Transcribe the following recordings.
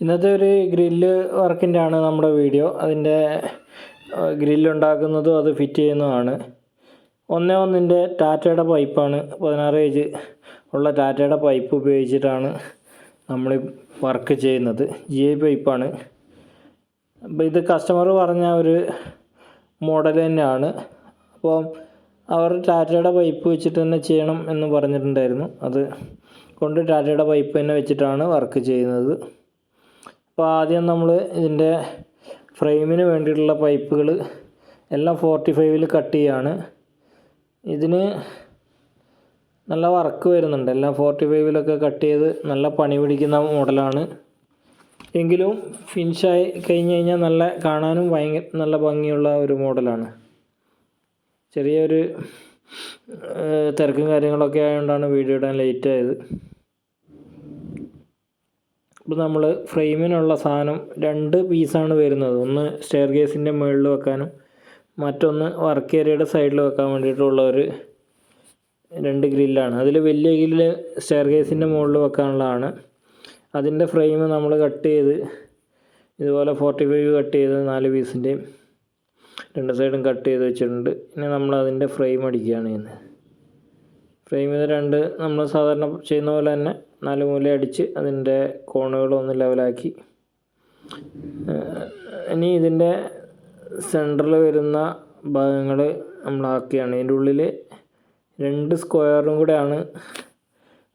ഇന്നത്തെ ഒരു ഗ്രില്ല് വർക്കിന്റെ ആണ് നമ്മുടെ വീഡിയോ. അതിന്റെ ഗ്രില്ല് ഉണ്ടാക്കുന്നതും അത് ഫിറ്റ് ചെയ്യുന്നതുമാണ്. ഒന്നേ ഒന്നിന്റെ ടാറ്റയുടെ പൈപ്പാണ്. പതിനാറ് ഏജ് ഉള്ള ടാറ്റയുടെ പൈപ്പ് ഉപയോഗിച്ചിട്ടാണ് നമ്മൾ വർക്ക് ചെയ്യുന്നത്. ജി ഐ പൈപ്പാണ്. അപ്പോൾ ഇത് കസ്റ്റമർ പറഞ്ഞ ഒരു മോഡൽ തന്നെയാണ്. അപ്പോൾ അവർ ടാറ്റയുടെ പൈപ്പ് വെച്ചിട്ട് തന്നെ ചെയ്യണം എന്ന് പറഞ്ഞിട്ടുണ്ടായിരുന്നു. അത് കൊണ്ട് ടാറ്റയുടെ പൈപ്പ് തന്നെ വെച്ചിട്ടാണ് വർക്ക് ചെയ്യുന്നത്. അപ്പോൾ ആദ്യം നമ്മൾ ഇതിന്റെ ഫ്രെയിമിന് വേണ്ടിയിട്ടുള്ള പൈപ്പുകൾ എല്ലാം ഫോർട്ടി ഫൈവിൽ കട്ട് ചെയ്യാണ്. ഇതിന് നല്ല വർക്ക് വരുന്നുണ്ട്. എല്ലാം ഫോർട്ടി ഫൈവിലൊക്കെ കട്ട് ചെയ്ത് നല്ല പണി പിടിക്കുന്ന മോഡലാണ്. എങ്കിലും ഫിനിഷായി കഴിഞ്ഞ് കഴിഞ്ഞാൽ നല്ല കാണാനും ഭയങ്കര നല്ല ഭംഗിയുള്ള ഒരു മോഡലാണ്. ചെറിയൊരു തിരക്കും കാര്യങ്ങളൊക്കെ ആയതുകൊണ്ടാണ് വീഡിയോ ഇടാൻ ലേറ്റ് ആയത്. ഇപ്പോൾ നമ്മൾ ഫ്രെയിമിനുള്ള സാധനം രണ്ട് പീസാണ് വരുന്നത്. ഒന്ന് സ്റ്റെയർ കേസിന്റെ മുകളിൽ വെക്കാനും മറ്റൊന്ന് വർക്ക് ഏരിയയുടെ സൈഡിൽ വെക്കാൻ വേണ്ടിയിട്ടുള്ള ഒരു രണ്ട് ഗ്രില്ലാണ് അതിൽ വലിയ ഗ്രില്ല് സ്റ്റെയർ കേസിന്റെ മുകളിൽ വെക്കാനുള്ളതാണ്. അതിന്റെ ഫ്രെയിം നമ്മൾ കട്ട് ചെയ്ത് ഇതുപോലെ ഫോർട്ടി ഫൈവ് കട്ട് ചെയ്ത് നാല് പീസിന്റെയും രണ്ട് സൈഡും കട്ട് ചെയ്ത് വെച്ചിട്ടുണ്ട്. ഇനി നമ്മൾ അതിന്റെ ഫ്രെയിം അടിക്കുകയാണ് ചെയ്യുന്നത്. ഫ്രെയിം ഇത് രണ്ട് നമ്മൾ സാധാരണ ചെയ്യുന്ന പോലെ തന്നെ നാല് മൂല അടിച്ച് അതിന്റെ കോണുകളൊന്ന് ലെവലാക്കി. ഇനി ഇതിന്റെ സെന്ററിൽ വരുന്ന ഭാഗങ്ങൾ നമ്മളാക്കിയാണ് ഇതിന്റെ ഉള്ളിൽ രണ്ട് സ്ക്വയറും കൂടെയാണ്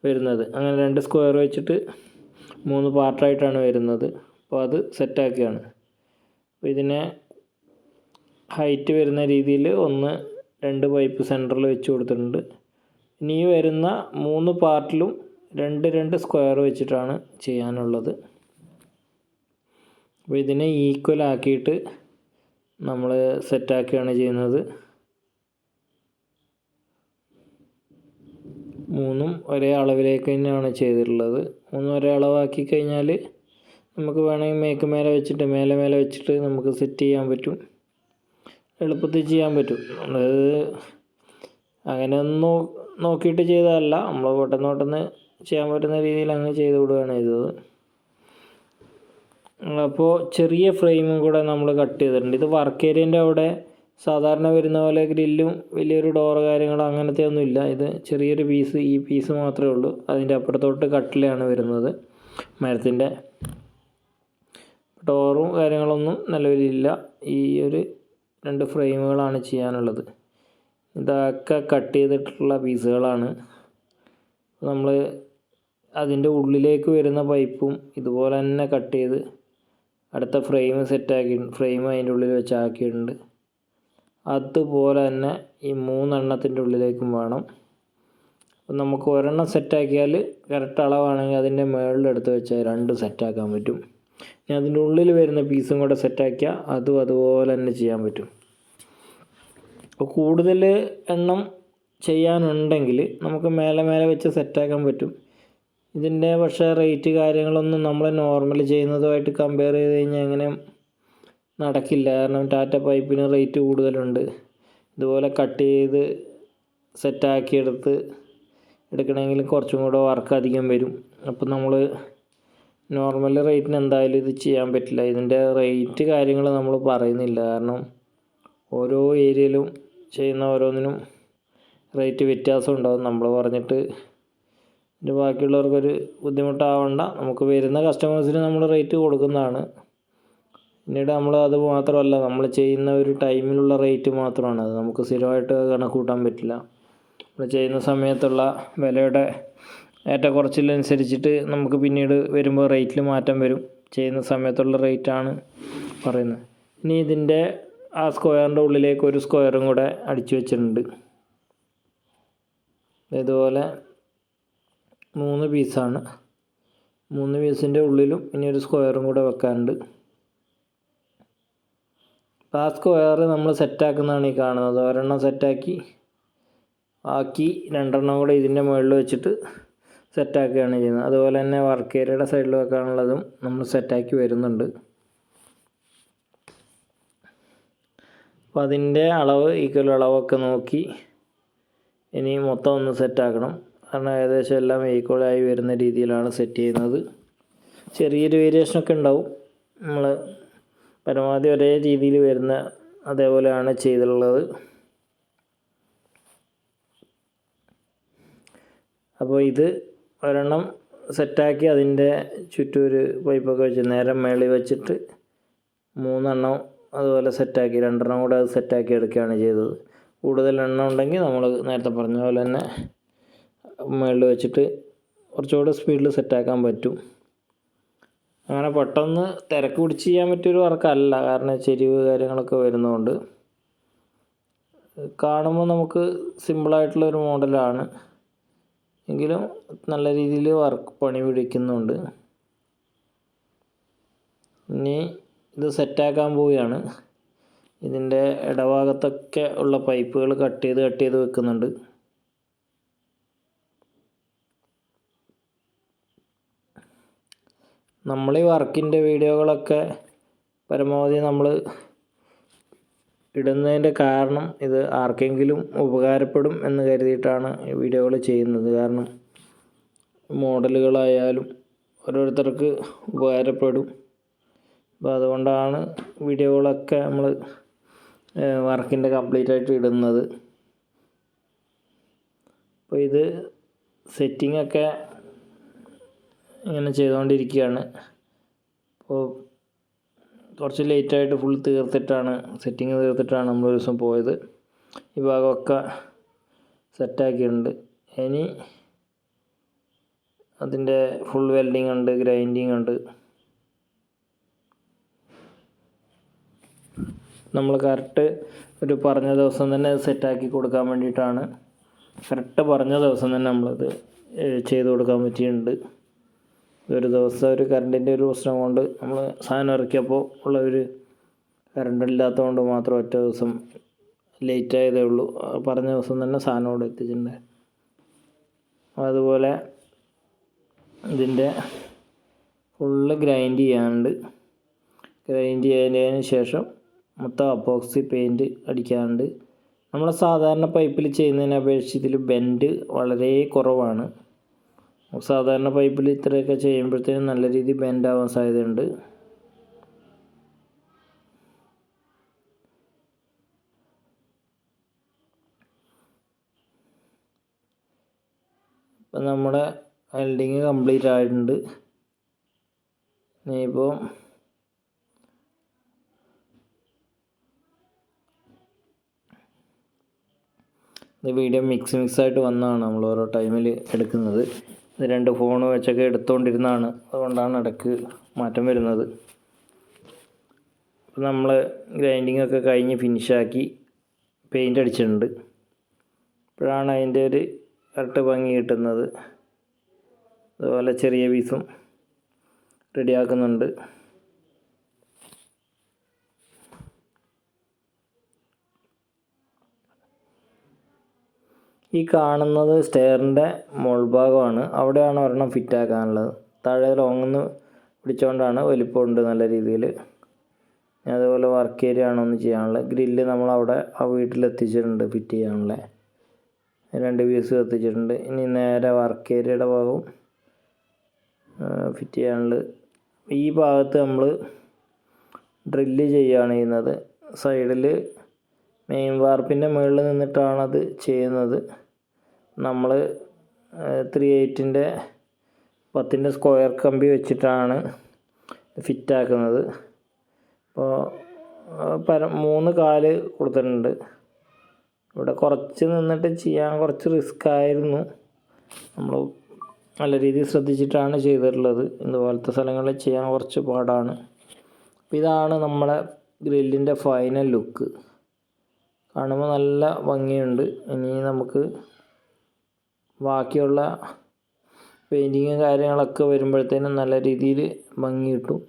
വരുന്നത്. അങ്ങനെ രണ്ട് സ്ക്വയർ വെച്ചിട്ട് മൂന്ന് പാർട്ടായിട്ടാണ് വരുന്നത്. അപ്പോൾ അത് സെറ്റാക്കുകയാണ്. അപ്പോൾ ഇതിനെ ഹൈറ്റ് വരുന്ന രീതിയിൽ ഒന്ന് രണ്ട് പൈപ്പ് സെന്ററിൽ വെച്ച് കൊടുത്തിട്ടുണ്ട്. ഇനി വരുന്ന മൂന്ന് പാർട്ടിലും രണ്ട് രണ്ട് സ്ക്വയർ വെച്ചിട്ടാണ് ചെയ്യാനുള്ളത്. അപ്പോൾ ഇതിനെ ഈക്വൽ ആക്കിയിട്ട് നമ്മൾ സെറ്റാക്കുകയാണ് ചെയ്യുന്നത്. മൂന്നും ഒരേ അളവിലേക്ക് തന്നെയാണ് ചെയ്തിട്ടുള്ളത്. മൂന്നും ഒരേ അളവാക്കി കഴിഞ്ഞാൽ നമുക്ക് വേണമെങ്കിൽ മേക്ക് മേലെ വെച്ചിട്ട് മേലെ മേലെ വെച്ചിട്ട് നമുക്ക് സെറ്റ് ചെയ്യാൻ പറ്റും. എളുപ്പത്തിൽ ചെയ്യാൻ പറ്റും. അതായത് അങ്ങനെ ഒന്നും നോക്കിയിട്ട് ചെയ്തതല്ല. നമ്മൾ പെട്ടെന്ന് പെട്ടെന്ന് ചെയ്യാൻ പറ്റുന്ന രീതിയിൽ അങ്ങ് ചെയ്ത് വിടുകയാണ് ചെയ്തത്. അപ്പോൾ ചെറിയ ഫ്രെയിമും കൂടെ നമ്മൾ കട്ട് ചെയ്തിട്ടുണ്ട്. ഇത് വർക്ക് ഏരിയന്റെ അവിടെ സാധാരണ വരുന്ന പോലെ ഗ്രില്ലും വലിയൊരു ഡോറ് കാര്യങ്ങളോ അങ്ങനത്തെ ഒന്നും ഇല്ല. ഇത് ചെറിയൊരു പീസ് ഈ പീസ് മാത്രമേ ഉള്ളൂ. അതിന്റെ അപ്പുറത്തോട്ട് കട്ടിലാണ് വരുന്നത് മരത്തിന്റെ ഡോറും കാര്യങ്ങളൊന്നും നിലവിലില്ല ഈ ഒരു രണ്ട് ഫ്രെയിമുകളാണ് ചെയ്യാനുള്ളത്. ഇതൊക്കെ കട്ട് ചെയ്തിട്ടുള്ള പീസുകളാണ് നമ്മൾ അതിന്റെ ഉള്ളിലേക്ക് വരുന്ന പൈപ്പും ഇതുപോലെ തന്നെ കട്ട് ചെയ്ത് അടുത്ത ഫ്രെയിം സെറ്റാക്കി ഫ്രെയിം അതിന്റെ ഉള്ളിൽ വെച്ച് ആക്കിയിട്ടുണ്ട്. അതുപോലെ തന്നെ ഈ മൂന്നെണ്ണത്തിന്റെ ഉള്ളിലേക്കും വേണം. നമുക്ക് ഒരെണ്ണം സെറ്റാക്കിയാൽ കറക്റ്റ് അളവാണെങ്കിൽ അതിന്റെ മുകളിൽ മുകളിലെടുത്ത് വെച്ചാൽ രണ്ട് സെറ്റാക്കാൻ പറ്റും. ഞാൻ അതിന്റെ ഉള്ളിൽ വരുന്ന പീസും കൂടെ സെറ്റാക്കിയാൽ അതും അതുപോലെ തന്നെ ചെയ്യാൻ പറ്റും. അപ്പോൾ കൂടുതൽ എണ്ണം ചെയ്യാനുണ്ടെങ്കിൽ നമുക്ക് മേലെ മേലെ വെച്ച് സെറ്റാക്കാൻ പറ്റും. ഇതിന്റെ പക്ഷേ റേറ്റ് കാര്യങ്ങളൊന്നും നമ്മൾ നോർമൽ ചെയ്യുന്നതുമായിട്ട് കമ്പയർ ചെയ്ത് കഴിഞ്ഞാൽ എങ്ങനെ നടക്കില്ല. കാരണം ടാറ്റ പൈപ്പിന് റേറ്റ് കൂടുതലുണ്ട്. ഇതുപോലെ കട്ട് ചെയ്ത് സെറ്റാക്കിയെടുത്ത് എടുക്കണമെങ്കിൽ കുറച്ചും കൂടെ വർക്ക് അധികം വരും. അപ്പം നമ്മൾ നോർമൽ റേറ്റിന് എന്തായാലും ഇത് ചെയ്യാൻ പറ്റില്ല. ഇതിന്റെ റേറ്റ് കാര്യങ്ങൾ നമ്മൾ പറയുന്നില്ല. കാരണം ഓരോ ഏരിയയിലും ചെയ്യുന്ന ഓരോന്നിനും റേറ്റ് വ്യത്യാസം ഉണ്ടാകും നമ്മൾ പറഞ്ഞിട്ട് ഇത് ബാക്കിയുള്ളവർക്കൊരു ബുദ്ധിമുട്ടാവണ്ട. നമുക്ക് വരുന്ന കസ്റ്റമേഴ്സിന് നമ്മൾ റേറ്റ് കൊടുക്കുന്നതാണ്. പിന്നീട് നമ്മൾ അത് മാത്രമല്ല നമ്മൾ ചെയ്യുന്ന ഒരു ടൈമിലുള്ള റേറ്റ് മാത്രമാണ്. അത് നമുക്ക് സ്ഥിരമായിട്ട് കണക്ക് കൂട്ടാൻ പറ്റില്ല. നമ്മൾ ചെയ്യുന്ന സമയത്തുള്ള വിലയുടെ ഏറ്റക്കുറച്ചിലനുസരിച്ചിട്ട് നമുക്ക് പിന്നീട് വരുമ്പോൾ റേറ്റിൽ മാറ്റം വരും. ചെയ്യുന്ന സമയത്തുള്ള റേറ്റാണ് പറയുന്നത്. ഇനി ഇതിന്റെ ആ സ്ക്വയറിന്റെ ഉള്ളിലേക്ക് ഒരു സ്ക്വയറും കൂടെ അടിച്ചു വെച്ചിട്ടുണ്ട്. ഇതുപോലെ മൂന്ന് പീസാണ്. മൂന്ന് പീസിന്റെ ഉള്ളിലും ഇനി ഒരു സ്ക്വയറും കൂടെ വെക്കാനുണ്ട്. അപ്പോൾ ആ സ്ക്വയർ നമ്മൾ സെറ്റാക്കുന്നതാണ് ഈ കാണുന്നത്. ഒരെണ്ണം സെറ്റാക്കി ബാക്കി രണ്ടെണ്ണം കൂടെ ഇതിന്റെ മുകളിൽ വെച്ചിട്ട് സെറ്റാക്കുകയാണ് ചെയ്യുന്നത്. അതുപോലെ തന്നെ വർക്ക് ഏരിയയുടെ സൈഡിൽ വെക്കാനുള്ളതും നമ്മൾ സെറ്റാക്കി വരുന്നുണ്ട്. അപ്പോൾ അതിന്റെ അളവ് ഈക്വൽ അളവൊക്കെ നോക്കി ഇനി മൊത്തം ഒന്ന് സെറ്റാക്കണം. കാരണം ഏകദേശം എല്ലാം ഈക്വലായി വരുന്ന രീതിയിലാണ് സെറ്റ് ചെയ്യുന്നത്. ചെറിയൊരു വേരിയേഷനൊക്കെ ഉണ്ടാവും. നമ്മൾ പരമാവധി ഒരേ രീതിയിൽ വരുന്ന അതേപോലെയാണ് ചെയ്തിട്ടുള്ളത്. അപ്പോൾ ഇത് ഒരെണ്ണം സെറ്റാക്കി അതിന്റെ ചുറ്റും ഒരു പൈപ്പൊക്കെ വെച്ച് നേരെ മേളി വെച്ചിട്ട് മൂന്നെണ്ണം അതുപോലെ സെറ്റാക്കി രണ്ടെണ്ണം കൂടെ അത് സെറ്റാക്കി എടുക്കുകയാണ് ചെയ്തത്. കൂടുതൽ എണ്ണം ഉണ്ടെങ്കിൽ നമ്മൾ നേരത്തെ പറഞ്ഞ പോലെ തന്നെ മുകളിൽ വെച്ചിട്ട് കുറച്ചുകൂടെ സ്പീഡിൽ സെറ്റാക്കാൻ പറ്റും. അങ്ങനെ പെട്ടെന്ന് തിരക്ക് പിടിച്ച് ചെയ്യാൻ പറ്റിയൊരു വർക്കല്ല. കാരണം ചെരിവ് കാര്യങ്ങളൊക്കെ വരുന്നതുകൊണ്ട് കാണുമ്പോൾ നമുക്ക് സിമ്പിളായിട്ടുള്ളൊരു മോഡലാണ്. എങ്കിലും നല്ല രീതിയിൽ വർക്ക് പണി പിടിക്കുന്നുണ്ട്. ഇനി ഇത് സെറ്റാക്കാൻ പോവുകയാണ്. ഇതിന്റെ ഇടഭാഗത്തൊക്കെ ഉള്ള പൈപ്പുകൾ കട്ട് ചെയ്ത് കട്ട് ചെയ്ത് വെക്കുന്നുണ്ട്. നമ്മൾ ഈ വർക്കിന്റെ വീഡിയോകളൊക്കെ പരമാവധി നമ്മൾ ഇടുന്നതിന്റെ കാരണം ഇത് ആർക്കെങ്കിലും ഉപകാരപ്പെടും എന്ന് കരുതിയിട്ടാണ് ഈ വീഡിയോകൾ ചെയ്യുന്നത്. കാരണം മോഡലുകളായാലും ഓരോരുത്തർക്ക് ഉപകാരപ്പെടും. അപ്പോൾ അതുകൊണ്ടാണ് വീഡിയോകളൊക്കെ നമ്മൾ വർക്കിന്റെ കംപ്ലീറ്റ് ആയിട്ട് ഇടുന്നത്. അപ്പോൾ ഇത് സെറ്റിംഗ് ഒക്കെ ഇങ്ങനെ ചെയ്തുകൊണ്ടിരിക്കുകയാണ്. അപ്പോൾ കുറച്ച് ലേറ്റായിട്ട് ഫുൾ തീർത്തിട്ടാണ് സെറ്റിങ് തീർത്തിട്ടാണ് നമ്മൾ ഒരു ദിവസം പോയത്. ഈ ഭാഗമൊക്കെ സെറ്റാക്കിയിട്ടുണ്ട് ഇനി അതിന്റെ ഫുൾ വെൽഡിങ് ഉണ്ട് ഗ്രൈൻഡിങ് ഉണ്ട്. നമ്മൾ കറക്റ്റ് ഒരു പറഞ്ഞ ദിവസം തന്നെ സെറ്റാക്കി കൊടുക്കാൻ വേണ്ടിയിട്ടാണ്. കറക്റ്റ് പറഞ്ഞ ദിവസം തന്നെ നമ്മളത് ചെയ്ത് കൊടുക്കാൻ പറ്റിയിട്ടുണ്ട്. ഒരു ദിവസം ഒരു കറണ്ടിന്റെ ഒരു പ്രശ്നം കൊണ്ട് നമ്മൾ സാധനം ഇറക്കിയപ്പോൾ ഉള്ള ഒരു കറണ്ട് ഇല്ലാത്തതുകൊണ്ട് മാത്രം ഒറ്റ ദിവസം ലേറ്റ് ആയതേ ഉള്ളൂ. പറഞ്ഞ ദിവസം തന്നെ സാധനം ഇവിടെ എത്തിച്ചിട്ടുണ്ട്. അതുപോലെ ഇതിന്റെ ഫുള്ള് ഗ്രൈൻഡ് ചെയ്യാനുണ്ട്. ഗ്രൈൻഡ് ചെയ്തതിന് ശേഷം മൊത്തം അപ്പോക്സി പെയിന്റ് അടിക്കാനുണ്ട്. നമ്മൾ സാധാരണ പൈപ്പിൽ ചെയ്യുന്നതിനെ അപേക്ഷിച്ച് ഇതിൽ ബെൻഡ് വളരെ കുറവാണ്. സാധാരണ പൈപ്പിൽ ഇത്രയൊക്കെ ചെയ്യുമ്പോഴത്തേനും നല്ല രീതിയിൽ ബെൻഡ് ആവാൻ സാധ്യതയുണ്ട്. ഇപ്പം നമ്മുടെ വെൽഡിങ് കംപ്ലീറ്റ് ആയിട്ടുണ്ട്. ഇനിയിപ്പോൾ വീഡിയോ മിക്സ് മിക്സ് ആയിട്ട് വന്നതാണ് നമ്മൾ ഓരോ ടൈമിൽ എടുക്കുന്നത്. ഇത് രണ്ട് ഫോൺ വെച്ചൊക്കെ എടുത്തുകൊണ്ടിരുന്നതാണ് അതുകൊണ്ടാണ് ഇടയ്ക്ക് മാറ്റം വരുന്നത്. ഇപ്പം നമ്മൾ ഗ്രൈൻഡിങ് ഒക്കെ കഴിഞ്ഞ് ഫിനിഷാക്കി പെയിന്റ് അടിച്ചിട്ടുണ്ട്. ഇപ്പോഴാണ് അതിന്റെ ഒരു കറക്റ്റ് ഭംഗി കിട്ടുന്നത്. അതുപോലെ ചെറിയ പീസും റെഡിയാക്കുന്നുണ്ട്. ഈ കാണുന്നത് സ്റ്റെയറിന്റെ മുൾഭാഗമാണ് അവിടെയാണ് ഒരെണ്ണം ഫിറ്റാക്കാനുള്ളത് താഴെ ലോങ്ങൊന്ന് പിടിച്ചുകൊണ്ടാണ് വലിപ്പമുണ്ട് നല്ല രീതിയിൽ അതുപോലെ വർക്ക് ഏരിയ ആണ് ഒന്ന് ചെയ്യാനുള്ളത്. ഗ്രില്ല് നമ്മളവിടെ ആ വീട്ടിൽ എത്തിച്ചിട്ടുണ്ട് ഫിറ്റ് ചെയ്യാനുള്ള. രണ്ട് പീസ് എത്തിച്ചിട്ടുണ്ട് ഇനി നേരെ വർക്ക് ഏരിയയുടെ ഭാഗവും ഫിറ്റ് ചെയ്യാനുള്ളത്. ഈ ഭാഗത്ത് നമ്മൾ ഡ്രില്ല് ചെയ്യുകയാണ് ചെയ്യുന്നത്. സൈഡിൽ മെയിൻ വാർപ്പിന്റെ മുകളിൽ നിന്നിട്ടാണത് ചെയ്യുന്നത്. നമ്മൾ ത്രീ എയ്റ്റിന്റെ പത്തിന്റെ സ്ക്വയർ കമ്പി വെച്ചിട്ടാണ് ഫിറ്റാക്കുന്നത്. അപ്പോൾ പര മൂന്ന് കാൽ കൊടുത്തിട്ടുണ്ട്. ഇവിടെ കുറച്ച് നിന്നിട്ട് ചെയ്യാൻ കുറച്ച് റിസ്ക് ആയിരുന്നു. നമ്മൾ നല്ല രീതിയിൽ ശ്രദ്ധിച്ചിട്ടാണ് ചെയ്തിട്ടുള്ളത്. ഇതുപോലത്തെ സ്ഥലങ്ങളിൽ ചെയ്യാൻ കുറച്ച് പാടാണ്. അപ്പോൾ ഇതാണ് നമ്മളെ ഗ്രില്ലിന്റെ ഫൈനൽ ലുക്ക്. കാണുമ്പോൾ നല്ല ഭംഗിയുണ്ട്. ഇനി നമുക്ക് ബാക്കിയുള്ള പെയിന്റിങ് കാര്യങ്ങളൊക്കെ വരുമ്പോഴത്തേനും നല്ല രീതിയിൽ ഭംഗി കിട്ടും.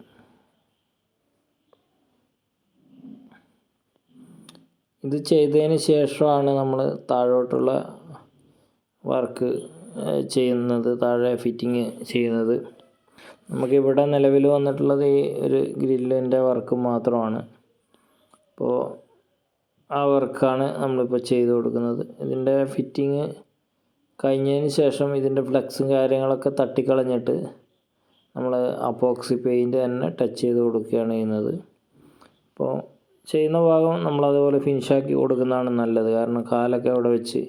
ഇത് ചെയ്തതിന് ശേഷമാണ് നമ്മൾ താഴോട്ടുള്ള വർക്ക് ചെയ്യുന്നത് താഴെ ഫിറ്റിങ് ചെയ്യുന്നത്. നമുക്കിവിടെ നിലവിൽ വന്നിട്ടുള്ളത് ഈ ഒരു ഗ്രില്ലിന്റെ വർക്ക് മാത്രമാണ്. അപ്പോൾ ആ വർക്കാണ് നമ്മളിപ്പോൾ ചെയ്ത് കൊടുക്കുന്നത്. ഇതിന്റെ ഫിറ്റിങ് കഴിഞ്ഞതിന് ശേഷം ഇതിന്റെ ഫ്ലെക്സും കാര്യങ്ങളൊക്കെ തട്ടിക്കളഞ്ഞിട്ട് നമ്മൾ അപ്പോക്സി പെയിന്റ് തന്നെ ടച്ച് ചെയ്ത് കൊടുക്കുകയാണ് ചെയ്യുന്നത്. അപ്പോൾ ചെയ്യുന്ന ഭാഗം നമ്മളതുപോലെ ഫിനിഷാക്കി കൊടുക്കുന്നതാണ് നല്ലത്. കാരണം കാലൊക്കെ അവിടെ വെച്ച്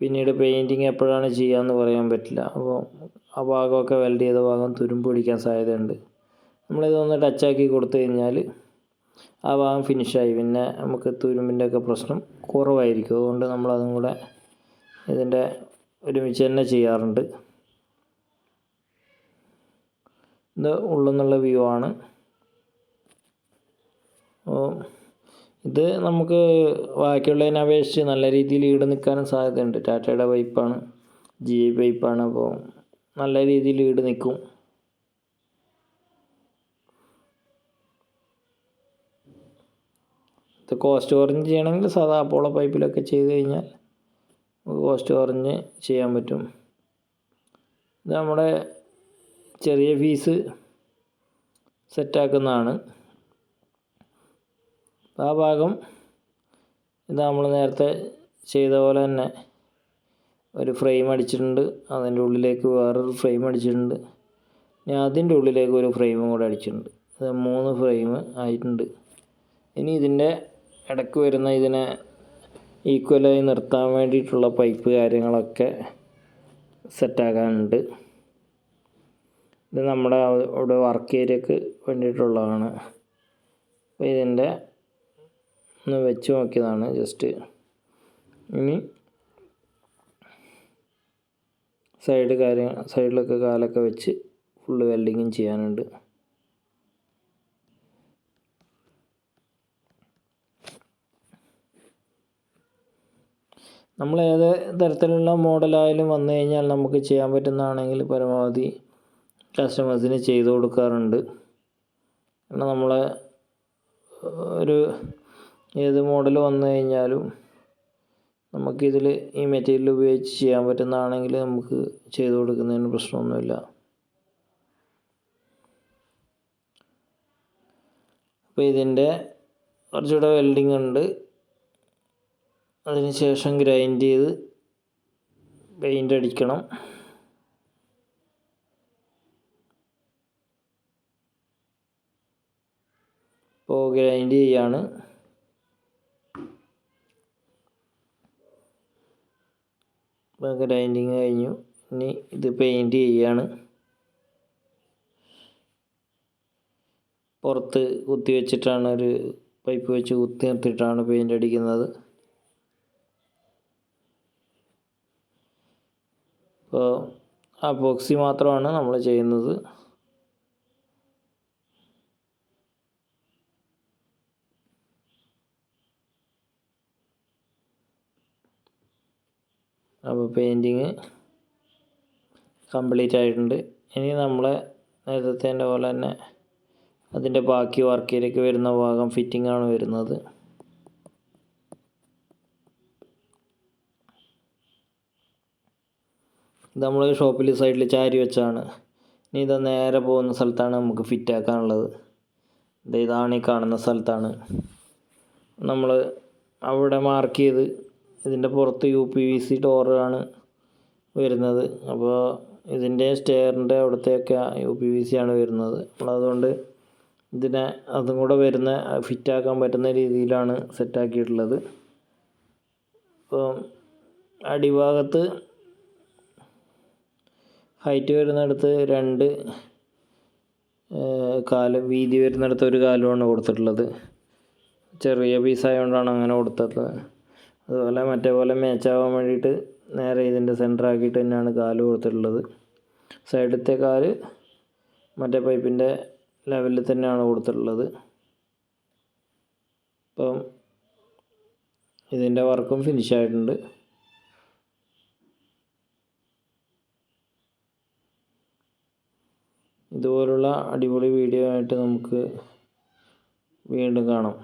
പിന്നീട് പെയിന്റിങ് എപ്പോഴാണ് ചെയ്യാമെന്ന് പറയാൻ പറ്റില്ല. അപ്പോൾ ആ ഭാഗമൊക്കെ വെൽഡ് ചെയ്ത ഭാഗം തുരുമ്പ് പിടിക്കാൻ സാധ്യതയുണ്ട്. നമ്മളിതൊന്ന് ടച്ചാക്കി കൊടുത്തു കഴിഞ്ഞാൽ ആ ഭാഗം ഫിനിഷായി പിന്നെ നമുക്ക് തുരുമ്പിന്റെ ഒക്കെ പ്രശ്നം കുറവായിരിക്കും. അതുകൊണ്ട് നമ്മളതും കൂടെ ഇതിന്റെ ഒരുമിച്ച് തന്നെ ചെയ്യാറുണ്ട്. ഇത് ഉള്ളെന്നുള്ള വ്യൂ ആണ്. അപ്പോൾ ഇത് നമുക്ക് ബാക്കിയുള്ളതിനെ അപേക്ഷിച്ച് നല്ല രീതിയിൽ ഈട് നിൽക്കാനും സാധ്യതയുണ്ട്. ടാറ്റയുടെ പൈപ്പാണ് ജി പൈപ്പാണ് അപ്പോൾ നല്ല രീതിയിൽ ഈട് നിൽക്കും. ഇത് കോസ്റ്റ് കുറഞ്ഞ് ചെയ്യണമെങ്കിൽ സാധാ അപ്പോളോ പൈപ്പിലൊക്കെ ചെയ്ത് കഴിഞ്ഞാൽ കോസ്റ്റ് കുറഞ്ഞ് ചെയ്യാൻ പറ്റും. ഇത് നമ്മുടെ ചെറിയ ഫീസ് സെറ്റാക്കുന്നതാണ് ആ ഭാഗം ഇത് നമ്മൾ നേരത്തെ ചെയ്ത പോലെ തന്നെ ഒരു ഫ്രെയിം അടിച്ചിട്ടുണ്ട്. അതിന്റെ ഉള്ളിലേക്ക് വേറൊരു ഫ്രെയിം അടിച്ചിട്ടുണ്ട്. ഞാൻ അതിന്റെ ഉള്ളിലേക്ക് ഒരു ഫ്രെയിമും കൂടെ അടിച്ചിട്ടുണ്ട്. ഇത് മൂന്ന് ഫ്രെയിം ആയിട്ടുണ്ട്. ഇനി ഇതിന്റെ ഇടയ്ക്ക് വരുന്ന ഇതിനെ ഈക്വലായി നിർത്താൻ വേണ്ടിയിട്ടുള്ള പൈപ്പ് കാര്യങ്ങളൊക്കെ സെറ്റാക്കാനുണ്ട് ഇത് നമ്മുടെ അവിടെ വർക്ക് ഏരിയക്ക് വേണ്ടിയിട്ടുള്ളതാണ്. അപ്പോൾ ഇതിന്റെ ഒന്ന് വെച്ച് നോക്കിയതാണ് ജസ്റ്റ് ഇനി സൈഡ് കാര്യങ്ങൾ സൈഡിലൊക്കെ കാലൊക്കെ വെച്ച് ഫുള്ള് വെൽഡിങ്ങും ചെയ്യാനുണ്ട്. നമ്മൾ ഏത് തരത്തിലുള്ള മോഡലായാലും വന്നു കഴിഞ്ഞാൽ നമുക്ക് ചെയ്യാൻ പറ്റുന്നതാണെങ്കിൽ പരമാവധി കസ്റ്റമേഴ്സിന് ചെയ്തു കൊടുക്കാറുണ്ട്. കാരണം നമ്മളെ ഒരു ഏത് മോഡൽ വന്നു കഴിഞ്ഞാലും നമുക്കിതിൽ ഈ മെറ്റീരിയൽ ഉപയോഗിച്ച് ചെയ്യാൻ പറ്റുന്നതാണെങ്കിൽ നമുക്ക് ചെയ്തു കൊടുക്കുന്നതിന് പ്രശ്നമൊന്നുമില്ല. അപ്പോൾ ഇതിന്റെ കുറച്ചുകൂടെ വെൽഡിംഗ് ഉണ്ട്. അതിന് ശേഷം ഗ്രൈൻഡ് ചെയ്ത് പെയിന്റ് അടിക്കണം. ഇപ്പോൾ ഗ്രൈൻഡ് ചെയ്യാണ്. ഗ്രൈൻഡിങ് കഴിഞ്ഞു. ഇനി ഇത് പെയിന്റ് ചെയ്യാണ്. പുറത്ത് കുത്തി വെച്ചിട്ടാണ് ഒരു പൈപ്പ് വെച്ച് കുത്തി നിർത്തിയിട്ടാണ് പെയിന്റ് അടിക്കുന്നത്. അപ്പോൾ ആ ബോക്സി മാത്രമാണ് നമ്മൾ ചെയ്യുന്നത്. അപ്പോൾ പെയിന്റിങ് കംപ്ലീറ്റ് ആയിട്ടുണ്ട്. ഇനി നമ്മൾ നേരത്തെ പോലെ തന്നെ അതിന്റെ ബാക്കി വർക്കിലേക്ക് വരുന്ന ഭാഗം ഫിറ്റിംഗ് ആണ് വരുന്നത്. ഇത് നമ്മൾ ഷോപ്പിൽ സൈഡിൽ ചാരി വെച്ചാണ്. ഇനി ഇത് നേരെ പോകുന്ന സ്ഥലത്താണ് നമുക്ക് ഫിറ്റ് ആക്കാനുള്ളത്. ഇതാണ് ഈ കാണുന്ന സ്ഥലത്താണ്. നമ്മൾ അവിടെ മാർക്ക് ചെയ്ത് ഇതിന്റെ പുറത്ത് യു പി വി സി ഡോറാണ് വരുന്നത്. അപ്പോൾ ഇതിന്റെ സ്റ്റെയറിന്റെ അവിടത്തെയൊക്കെ യു പി വി സി ആണ് വരുന്നത്. അതുകൊണ്ട് ഇതിനെ അതും കൂടെ വരുന്ന ഫിറ്റാക്കാൻ പറ്റുന്ന രീതിയിലാണ് സെറ്റാക്കിയിട്ടുള്ളത് അപ്പോൾ അടിഭാഗത്ത് ഹൈറ്റ് വരുന്നിടത്ത് രണ്ട് കാലം വീതി വരുന്നിടത്ത് ഒരു കാലുമാണ് കൊടുത്തിട്ടുള്ളത്. ചെറിയ പീസായതുകൊണ്ടാണ് അങ്ങനെ കൊടുത്തത്. അതുപോലെ മറ്റേ പോലെ മേച്ചാവാൻ വേണ്ടിയിട്ട് നേരെ ഇതിന്റെ സെന്റർ ആക്കിയിട്ട് തന്നെയാണ് കാൽ കൊടുത്തിട്ടുള്ളത്. സൈഡത്തെ കാൽ മറ്റേ പൈപ്പിന്റെ ലെവലിൽ തന്നെയാണ് കൊടുത്തിട്ടുള്ളത്. അപ്പം ഇതിന്റെ വർക്കും ഫിനിഷ് ആയിട്ടുണ്ട്. ഇതുപോലുള്ള അടിപൊളി വീഡിയോ ആയിട്ട് നമുക്ക് വീണ്ടും കാണാം.